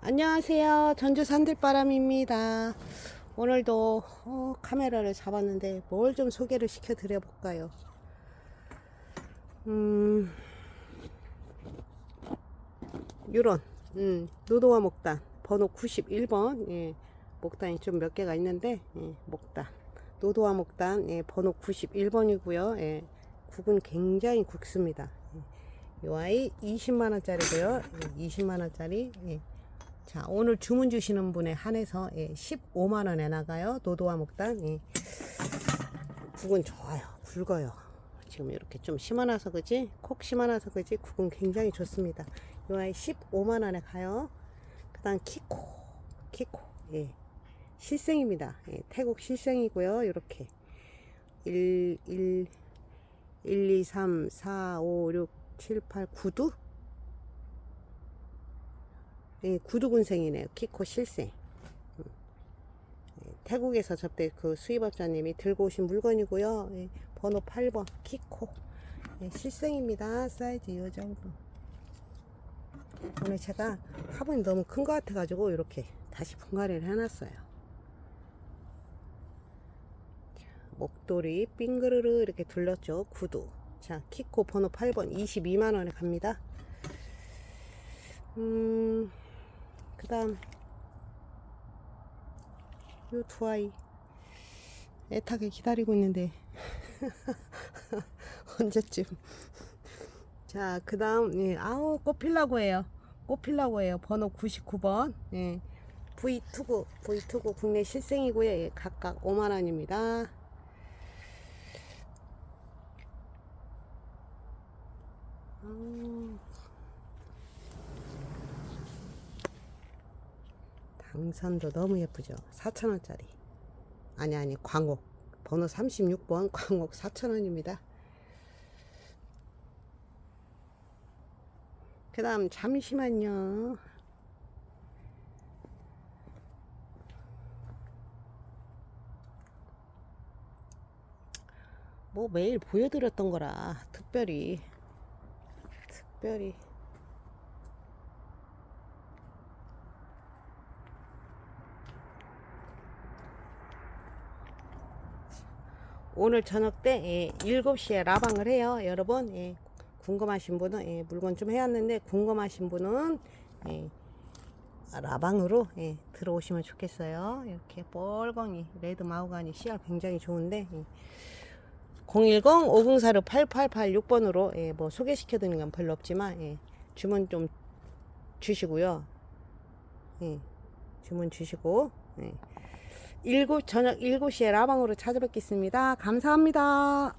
안녕하세요. 전주 산들바람입니다. 오늘도 어, 카메라를 잡았는데 뭘 좀 소개를 시켜 드려 볼까요? 음, 요런, 음, 노도와 목단, 번호 91번, 예, 목단이 좀 몇 개가 있는데, 예, 목단. 노도와 목단, 예, 번호 91번이고요. 예, 국은 굉장히 굵습니다. 예, 이 아이 20만원짜리고요. 예, 20만원짜리. 예. 자, 오늘 주문 주시는 분에 한해서 예, 15만원에 나가요. 노도와 목단. 예. 국은 좋아요. 굵어요. 지금 이렇게 좀 심어놔서 그지? 콕 심어놔서 그지? 국은 굉장히 좋습니다. 이 아이 15만원에 가요. 그 다음 키코. 키코. 예. 실생입니다. 예, 태국 실생이고요. 이렇게 1, 1, 1, 2, 3, 4, 5, 6, 7, 8, 9두? 예, 구두군생이네요. 키코 실생. 음. 예, 태국에서 접대 그 수입업자님이 들고 오신 물건이고요. 예, 번호 8번 키코. 예, 실생입니다. 사이즈 이 정도. 오늘 제가 화분이 너무 큰 것 같아가지고 이렇게 다시 분갈이를 해놨어요. 목도리 빙그르르 이렇게 둘렀죠. 구두. 자, 키코 번호 8번 22만원에 갑니다. 음, 그 다음, 요 두 아이. 애타게 기다리고 있는데, 언제쯤. 자, 그 다음, 예, 아우, 꽃 필라고 해요. 꽃 필라고 해요. 번호 99번. 예. V2구, V2구 국내 실생이고요. 예, 각각 5만원입니다. 음. 당산도 너무 예쁘죠? 4,000원짜리. 아니 아니 광옥. 번호 36번 광옥 4,000원입니다. 그 다음 잠시만요. 뭐 매일 보여드렸던 거라 특별히. 특별히 오늘 저녁 때 예, 7시에 라방을 해요 여러분 예, 궁금하신 분은 예, 물건 좀 해왔는데 궁금하신 분은 예, 라방으로 예, 들어오시면 좋겠어요 이렇게 뻘건이 레드 마우가니 씨알 굉장히 좋은데 예. 010-504-8886번으로 예, 뭐 소개시켜 드리는 건 별로 없지만 예, 주문 좀 주시고요. 예, 주문 주시고 예. 7 저녁 7시에 라방으로 찾아뵙겠습니다. 감사합니다.